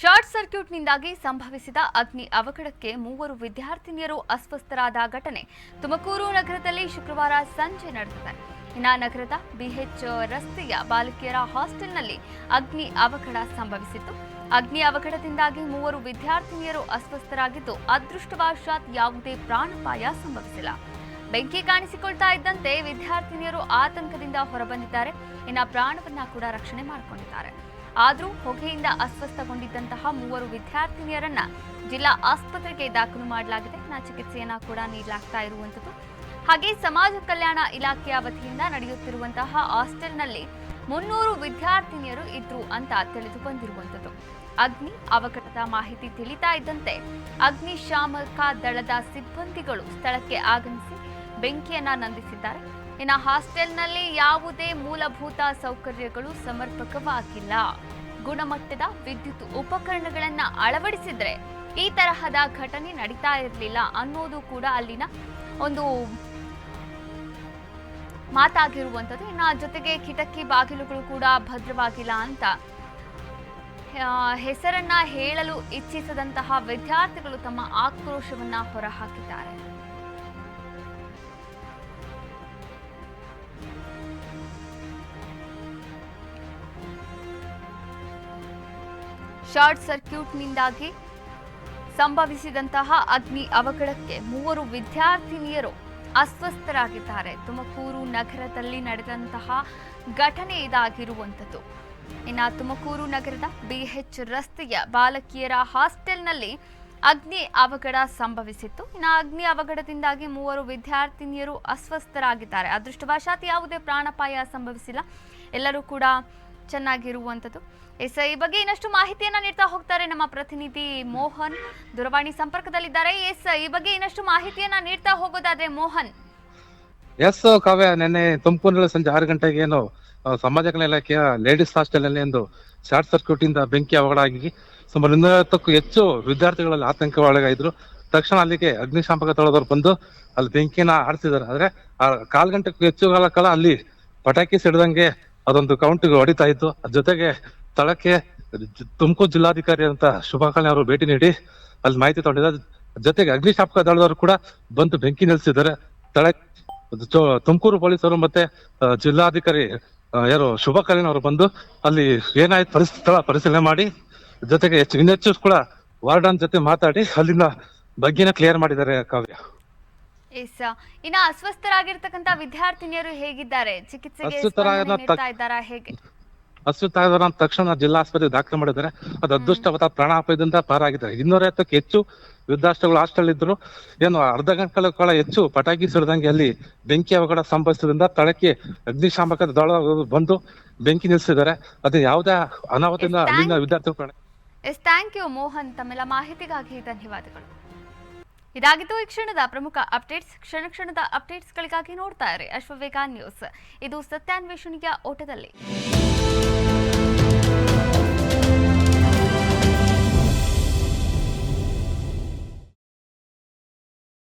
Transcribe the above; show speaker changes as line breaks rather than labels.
Short ಸರ್ಕ್ಯೂಟ್ನಿಂದಾಗಿ ಸಂಭವಿಸಿದ ಅಗ್ನಿ ಅವಘಡಕ್ಕೆ ಮೂವರು ವಿದ್ಯಾರ್ಥಿನಿಯರು ಅಸ್ವಸ್ಥರಾದ ಘಟನೆ ತುಮಕೂರು ನಗರದಲ್ಲಿ ಶುಕ್ರವಾರ ಸಂಜೆ ನಡೆದಿದೆ. ಇನ್ನ ನಗರದ ಬಿಎಚ್ ರಸ್ತೆಯ ಬಾಲಕಿಯರ ಹಾಸ್ಟೆಲ್ನಲ್ಲಿ ಅಗ್ನಿ ಅವಘಡ ಸಂಭವಿಸಿತ್ತು. ಅಗ್ನಿ ಅವಘಡದಿಂದಾಗಿ ಮೂವರು ವಿದ್ಯಾರ್ಥಿನಿಯರು ಅಸ್ವಸ್ಥರಾಗಿದ್ದು, ಅದೃಷ್ಟವಶಾತ್ ಯಾವುದೇ ಪ್ರಾಣಪಾಯ ಸಂಭವಿಸಿಲ್ಲ. ಬೆಂಕಿ ಕಾಣಿಸಿಕೊಳ್ತಾ ಇದ್ದಂತೆ ವಿದ್ಯಾರ್ಥಿನಿಯರು ಆತಂಕದಿಂದ ಹೊರಬಂದಿದ್ದಾರೆ. ಇನ್ನ ಪ್ರಾಣವನ್ನ ಕೂಡ ರಕ್ಷಣೆ ಮಾಡಿಕೊಂಡಿದ್ದಾರೆ. ಆದರೂ ಹೊಗೆಯಿಂದ ಅಸ್ವಸ್ಥಗೊಂಡಿದ್ದಂತಹ ಮೂವರು ವಿದ್ಯಾರ್ಥಿನಿಯರನ್ನ ಜಿಲ್ಲಾ ಆಸ್ಪತ್ರೆಗೆ ದಾಖಲು ಮಾಡಲಾಗಿದೆ. ನ ಚಿಕಿತ್ಸೆಯನ್ನ ಕೂಡ ನೀಡಲಾಗ್ತಾ ಇರುವಂತದ್ದು ಹಾಗೆ ಸಮಾಜ ಕಲ್ಯಾಣ ಇಲಾಖೆಯ ವತಿಯಿಂದ ನಡೆಯುತ್ತಿರುವಂತಹ ಹಾಸ್ಟೆಲ್ನಲ್ಲಿ ಮುನ್ನೂರು ವಿದ್ಯಾರ್ಥಿನಿಯರು ಇದ್ರು ಅಂತ ತಿಳಿದು ಬಂದಿರುವಂತದ್ದು ಅಗ್ನಿ ಅವಘಡದ ಮಾಹಿತಿ ತಿಳಿತಾ ಇದ್ದಂತೆ ಅಗ್ನಿಶಾಮಕ ದಳದ ಸಿಬ್ಬಂದಿಗಳು ಸ್ಥಳಕ್ಕೆ ಆಗಮಿಸಿ ಬೆಂಕಿಯನ್ನ ನಂದಿಸಿದ್ದಾರೆ. ಇನ್ನು ಹಾಸ್ಟೆಲ್ನಲ್ಲಿ ಯಾವುದೇ ಮೂಲಭೂತ ಸೌಕರ್ಯಗಳು ಸಮರ್ಪಕವಾಗಿಲ್ಲ. ಗುಣಮಟ್ಟದ ವಿದ್ಯುತ್ ಉಪಕರಣಗಳನ್ನ ಅಳವಡಿಸಿದ್ರೆ ಈ ತರಹದ ಘಟನೆ ನಡೀತಾ ಇರಲಿಲ್ಲ ಅನ್ನೋದು ಕೂಡ ಅಲ್ಲಿನ ಒಂದು ಮಾತಾಗಿರುವಂಥದ್ದು. ಇನ್ನು ಜೊತೆಗೆ ಕಿಟಕಿ ಬಾಗಿಲುಗಳು ಕೂಡ ಭದ್ರವಾಗಿಲ್ಲ ಅಂತ ಹೆಸರನ್ನ ಹೇಳಲು ಇಚ್ಛಿಸದಂತಹ ವಿದ್ಯಾರ್ಥಿಗಳು ತಮ್ಮ ಆಕ್ರೋಶವನ್ನ ಹೊರಹಾಕಿದ್ದಾರೆ. ಶಾರ್ಟ್ ಸರ್ಕ್ಯೂಟ್ನಿಂದಾಗಿ ಸಂಭವಿಸಿದಂತಹ ಅಗ್ನಿ ಅವಘಡಕ್ಕೆ ಮೂವರು ವಿದ್ಯಾರ್ಥಿನಿಯರು ಅಸ್ವಸ್ಥರಾಗಿದ್ದಾರೆ. ತುಮಕೂರು ನಗರದಲ್ಲಿ ನಡೆದಂತಹ ಘಟನೆ ಇದಾಗಿರುವಂಥದ್ದು. ಇನ್ನು ತುಮಕೂರು ನಗರದ ಬಿಎಚ್ ರಸ್ತೆಯ ಬಾಲಕಿಯರ ಹಾಸ್ಟೆಲ್ನಲ್ಲಿ ಅಗ್ನಿ ಅವಘಡ ಸಂಭವಿಸಿತ್ತು. ಇನ್ನು ಅಗ್ನಿ ಅವಘಡದಿಂದಾಗಿ ಮೂವರು ವಿದ್ಯಾರ್ಥಿನಿಯರು ಅಸ್ವಸ್ಥರಾಗಿದ್ದಾರೆ. ಅದೃಷ್ಟವಶಾತ್ ಯಾವುದೇ ಪ್ರಾಣಪಾಯ ಸಂಭವಿಸಿಲ್ಲ. ಎಲ್ಲರೂ ಕೂಡ ಚೆನ್ನಾಗಿರುವಂಥದ್ದು. ಎಸ್ ಈ ಬಗ್ಗೆ ಇನ್ನಷ್ಟು ಮಾಹಿತಿಯನ್ನ ನೀಡ್ತಾ ಹೋಗ್ತಾರೆ ನಮ್ಮ ಪ್ರತಿನಿಧಿ ಮೋಹನ್ ದೂರವಾಣಿ ಸಂಪರ್ಕದಲ್ಲಿದ್ದಾರೆ. ಎಸ್ ಈ ಬಗ್ಗೆ ಇನ್ನಷ್ಟು ಮಾಹಿತಿಯನ್ನ ನೀಡ್ತಾ ಹೋಗೋದಾದ್ರೆ ಮೋಹನ್.
ಎಸ್ ಕಾವ್ಯ, ನಿನ್ನೆ ತುಮಕೂರಿನಲ್ಲಿ ಸಂಜೆ ಆರು ಗಂಟೆಗೆ ಏನು ಸಮಾಜ ಕಲ್ಯಾಣ ಇಲಾಖೆಯ ಲೇಡೀಸ್ ಹಾಸ್ಟೆಲ್ನಲ್ಲಿ ಒಂದು ಶಾರ್ಟ್ ಸರ್ಕ್ಯೂಟ್ ಇಂದ ಬೆಂಕಿ ಅವಗಡಾಗಿ ಸುಮಾರು ಇನ್ನೂರೈವತ್ತಕ್ಕೂ ಹೆಚ್ಚು ವಿದ್ಯಾರ್ಥಿಗಳಲ್ಲಿ ಆತಂಕ ಒಳಗಾಯಿದ್ರು ತಕ್ಷಣ ಅಲ್ಲಿಗೆ ಅಗ್ನಿಶಾಮಕ ದಳದವ್ರು ಬಂದು ಅಲ್ಲಿ ಬೆಂಕಿನ ಆಡ್ತಿದ್ದಾರೆ ಆದ್ರೆ, ಆ, ಕಾಲ್ ಗಂಟೆಗೂ ಹೆಚ್ಚು ಕಾಲ ಕಾಲ ಅಲ್ಲಿ ಪಟಾಕಿ ಸಿಡ್ದಂಗೆ ಅದೊಂದು ಕೌಂಟ್ ಹೊಡಿತಾ ಇತ್ತು ಜೊತೆಗೆ ಸ್ಥಳಕ್ಕೆ ತುಮಕೂರು ಜಿಲ್ಲಾಧಿಕಾರಿ ಅಂತ ಶುಭಾಕಾಳಿ ಅವರು ಭೇಟಿ ನೀಡಿ, ಅಲ್ಲಿ ಮಾಹಿತಿ ತಗೊಂಡಿದ್ದಾರೆ. ಜೊತೆಗೆ ಅಗ್ನಿಶಾಪಕ ದಳದವರು ಕೂಡ ಬಂದು ಬೆಂಕಿ ನಿಲ್ಸಿದ್ದಾರೆ ಸ್ಥಳ ತುಮಕೂರು ಪೊಲೀಸರು ಮತ್ತೆ ಜಿಲ್ಲಾಧಿಕಾರಿ ಯಾರು ಶುಭ ಅವರು ಬಂದು ಅಲ್ಲಿ ಏನಾಯ್ತು ಪರಿಸ್ಥಿತಿ ಸ್ಥಳ ಪರಿಶೀಲನೆ ಮಾಡಿ, ಜೊತೆಗೆ ಹೆಚ್ಚು ಇನ್ನೆಚ್ಚು ಕೂಡ ವಾರ್ಡನ್ ಜೊತೆ ಮಾತಾಡಿ ಅಲ್ಲಿನ ಬಗ್ಗೆನ ಕ್ಲಿಯರ್ ಮಾಡಿದ್ದಾರೆ ಕಾವ್ಯ.
ಎಸ್ ಇನ್ನ ಅಸ್ವಸ್ಥರಾಗಿರ್ತಕ್ಕಂತ ವಿದ್ಯಾರ್ಥಿನಿಯರು ಹೇಗಿದ್ದಾರೆ? ಚಿಕಿತ್ಸೆಗೆ ಸ್ಪಂದನೆ ನೀಡ್ತಾ ಇದ್ದಾರಾ ಹೇಗೆ?
ಅಸ್ವಸ್ಥರಾದ ತಕ್ಷಣ ಜಿಲ್ಲಾ ಆಸ್ಪತ್ರೆಗೆ ದಾಖಲು ಮಾಡಿದ್ದಾರೆ. ಅದು ಅದೃಷ್ಟವತ ಪ್ರಾಣಾಪಾಯದಿಂದ ಪಾರಾಗಿದ್ದಾರೆ. ಇನ್ನೂರೈವತ್ತಕ್ಕೆ ಹೆಚ್ಚು ವೃದ್ಧಾಷ್ಟಗಳು ಹಾಸ್ಟೆಲ್ ಇದ್ರು ಏನು ಅರ್ಧ ಗಂಟೆ ಕಾಲ ಹೆಚ್ಚು ಪಟಾಕಿ ಸಿಡಿದಂಗೆ ಅಲ್ಲಿ ಬೆಂಕಿ ಅವಘಡ ಸಂಭವಿಸಿದ್ರಿಂದ ತಳಕ್ಕೆ ಅಗ್ನಿಶಾಮಕ ದಳ ಬಂದು ಬೆಂಕಿ ನಿಲ್ಲಿಸಿದ್ದಾರೆ. ಅದು ಯಾವುದೇ ಅನಾಹುತದಿಂದ ಅಲ್ಲಿನ ವಿದ್ಯಾರ್ಥಿಗಳು
ಎಸ್ ಥ್ಯಾಂಕ್ ಯು ಮೋಹನ್. ತಮ್ಮೆಲ್ಲ ಮಾಹಿತಿಗಾಗಿ ಧನ್ಯವಾದಗಳು. ಇದಾಗಿತ್ತು ಈ ಕ್ಷಣದ ಪ್ರಮುಖ ಅಪ್ಡೇಟ್ಸ್. ಕ್ಷಣ ಕ್ಷಣದ ಅಪ್ಡೇಟ್ಸ್ಗಳಿಗಾಗಿ ನೋಡ್ತಾ ಇರಿ ಅಶ್ವವೇಗ ನ್ಯೂಸ್. ಇದು ಸತ್ಯಾನ್ವೇಷಣೆಯ ಓಟದಲ್ಲಿ.